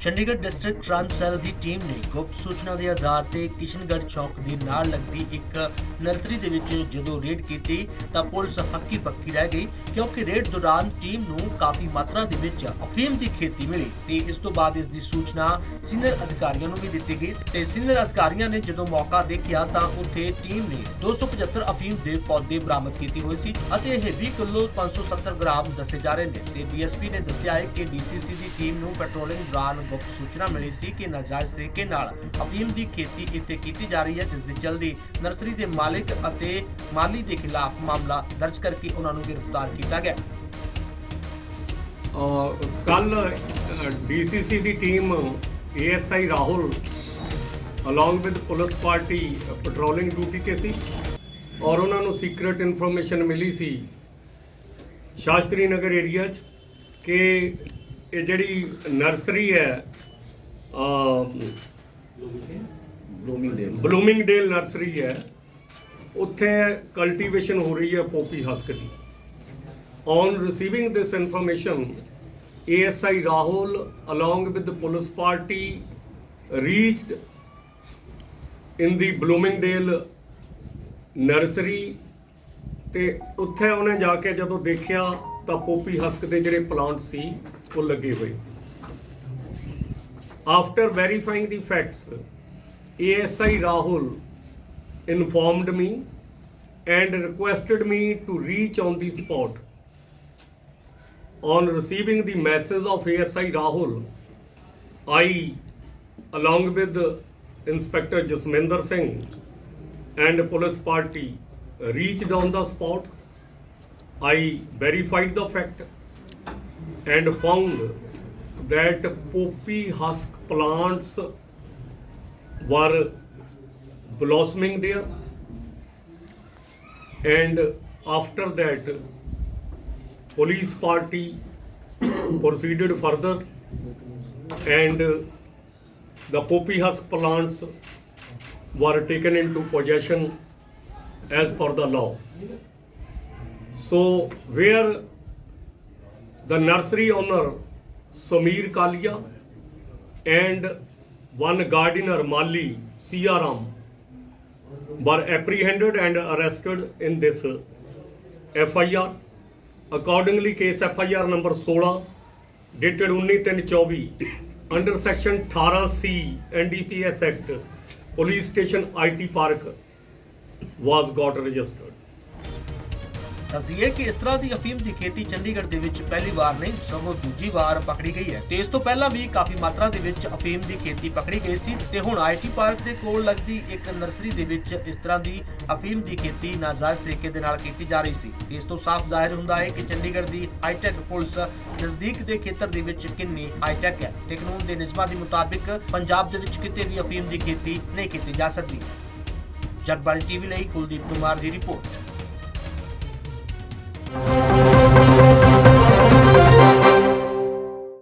Chandigarh district crime cell ਦੀ team ਨੇ ਗੁਪਤ ਸੂਚਨਾ ਦੇ ਆਧਾਰ ਤੇ ਕਿਸ਼ਨਗੜ੍ਹ ਚੌਕ ਦੇ ਨਾਲ ਲੱਗਦੀ ਇੱਕ ਨਰਸਰੀ ਦੇ ਵਿੱਚ ਜਦੋਂ ਰੇਡ ਕੀਤੀ ਤਾਂ ਪੁਲਿਸ ਹੱਕੀ ਪੱਕੀ ਰਹਿ ਗਈ, ਕਿਉਂਕਿ ਰੇਡ ਦੌਰਾਨ ਟੀਮ ਨੂੰ ਕਾਫੀ ਮਾਤਰਾ ਦੇ ਵਿੱਚ ਅਫੀਮ ਦੀ ਖੇਤੀ ਮਿਲੀ ਤੇ ਇਸ ਤੋਂ ਬਾਅਦ ਇਸ ਦੀ ਸੂਚਨਾ ਸੀਨੀਅਰ ਅਧਿਕਾਰੀਆਂ ਨੂੰ ਵੀ ਦਿੱਤੀ ਗਈ ਤੇ ਸੀਨੀਅਰ ਅਧਿਕਾਰੀਆਂ ਨੇ ਜਦੋਂ ਮੌਕਾ ਦੇਖਿਆ ਤਾਂ ਉੱਥੇ ਟੀਮ ਨੇ 275 ਅਫੀਮ ਦੇ ਪੌਦੇ ਬਰਾਮਦ ਕੀਤੇ ਹੋਏ ਸੀ ਅਤੇ ਇਹ 20 ਕਿਲੋ 570 ਗ੍ਰਾਮ ਦੱਸੇ ਜਾ ਰਹੇ ਨੇ ਤੇ ਡੀਐਸਪੀ ਨੇ ਦੱਸਿਆ ਹੈ ਕਿ ਡੀਸੀਸੀ ਦੀ ਟੀਮ ਨੂੰ ਪੈਟਰੋਲਿੰਗ ਦੌਰਾਨ ਗੁਪਤ ਸੂਚਨਾ ਮਿਲੀ ਸੀ ਕਿ ਨਾਜਾਇਜ਼ ਤਰੀਕੇ ਨਾਲ ਅਫੀਮ ਦੀ ਖੇਤੀ ਇੱਥੇ ਕੀਤੀ ਜਾ ਰਹੀ ਹੈ, ਜਿਸ ਦੇ ਚਲਦੀ ਨਰਸਰੀ ਦੇ ਮਾਲਕ ਅਤੇ ਮਾਲੀ ਦੇ ਖਿਲਾਫ ਮਾਮਲਾ ਦਰਜ ਕਰਕੇ ਉਹਨਾਂ ਨੂੰ ਗ੍ਰਿਫਤਾਰ ਕੀਤਾ ਗਿਆ। ਕੱਲ DCC the team ASI Rahul along with police party patrolling duty ਤੇ ਸੀ ਔਰ ਉਹਨਾਂ ਨੂੰ ਸੀਕ੍ਰੀਟ ਇਨਫੋਰਮੇਸ਼ਨ ਮਿਲੀ ਸੀ ਸ਼ਾਸਤਰੀ ਨਗਰ ਏਰੀਆ 'ਚ ਕਿ ਇਹ ਜਿਹੜੀ ਨਰਸਰੀ ਹੈ ਬਲੂਮਿੰਗਡੇਲ ਨਰਸਰੀ ਹੈ ਉੱਥੇ ਕਲਟੀਵੇਸ਼ਨ ਹੋ ਰਹੀ ਹੈ ਪੋਪੀ ਹਸਕ ਦੀ On receiving this information, ASI Rahul, along with the police party, reached in the Bloomingdale nursery ਤੇ ਉੱਥੇ ਉਹਨੇ ਜਾ ਕੇ ਜਦੋਂ ਦੇਖਿਆ ਤਾਂ ਪੋਪੀ ਹਸਕ ਦੇ ਜਿਹੜੇ ਪਲਾਂਟ ਸੀ ਉਹ ਲੱਗੇ ਹੋਏ ਸੀ after verifying the facts ASI Rahul informed me and requested me to reach on the spot On receiving the message of ASI Rahul, I, along with Inspector Jasminder Singh and police party, reached on the spot. I verified the fact and found that poppy husk plants were blossoming there. And after that, police party proceeded further and the poppy husk plants were taken into possession as per the law. So where the nursery owner Samir Kalia and one gardener Mali Siaram were apprehended and arrested in this FIR. Accordingly, case FIR number 16 dated 19-24 under section 18C NDPS Act, police station IT Park was got registered. ਦੱਸਦੀ ਹੈ ਕਿ ਇਸ ਤਰ੍ਹਾਂ ਦੀ ਅਫੀਮ ਦੀ ਖੇਤੀ ਚੰਡੀਗੜ੍ਹ ਦੇ ਵਿੱਚ ਪਹਿਲੀ ਵਾਰ ਨਹੀਂ, ਸਗੋਂ ਦੂਜੀ ਵਾਰ ਪਕੜੀ ਗਈ ਹੈ। ਤੇ ਇਸ ਤੋਂ ਪਹਿਲਾਂ ਵੀ ਕਾਫੀ ਮਾਤਰਾ ਦੇ ਵਿੱਚ ਅਫੀਮ ਦੀ ਖੇਤੀ ਪਕੜੀ ਗਈ ਸੀ ਤੇ ਹੁਣ ਆਈਟੀ ਪਾਰਕ ਦੇ ਕੋਲ ਲੱਗਦੀ ਇੱਕ ਨਰਸਰੀ ਦੇ ਵਿੱਚ ਇਸ ਤਰ੍ਹਾਂ ਦੀ ਅਫੀਮ ਦੀ ਖੇਤੀ ਨਾਜਾਇਜ਼ ਤਰੀਕੇ ਦੇ ਨਾਲ ਕੀਤੀ ਜਾ ਰਹੀ ਸੀ। ਇਸ ਤੋਂ ਸਾਫ਼ ਜ਼ਾਹਿਰ ਹੁੰਦਾ ਹੈ ਕਿ ਚੰਡੀਗੜ੍ਹ ਦੀ ਹਾਈਟੈਕ ਪੁਲਿਸ ਨਜ਼ਦੀਕ ਦੇ ਖੇਤਰ ਦੇ ਵਿੱਚ ਕਿੰਨੀ ਹਾਈਟੈਕ ਹੈ ਤੇ ਕਾਨੂੰਨ ਦੇ ਨਿਯਮਾਂ ਦੇ ਮੁਤਾਬਿਕ ਪੰਜਾਬ ਦੇ ਵਿੱਚ ਕਿਤੇ ਵੀ ਅਫੀਮ ਦੀ ਖੇਤੀ ਨਹੀਂ ਕੀਤੀ ਜਾ ਸਕਦੀ। ਜਗਬਾਣੀ ਟੀਵੀ ਲਈ ਕੁਲਦੀਪ ਕੁਮਾਰ ਦੀ ਰਿਪੋਰਟ। Thank you.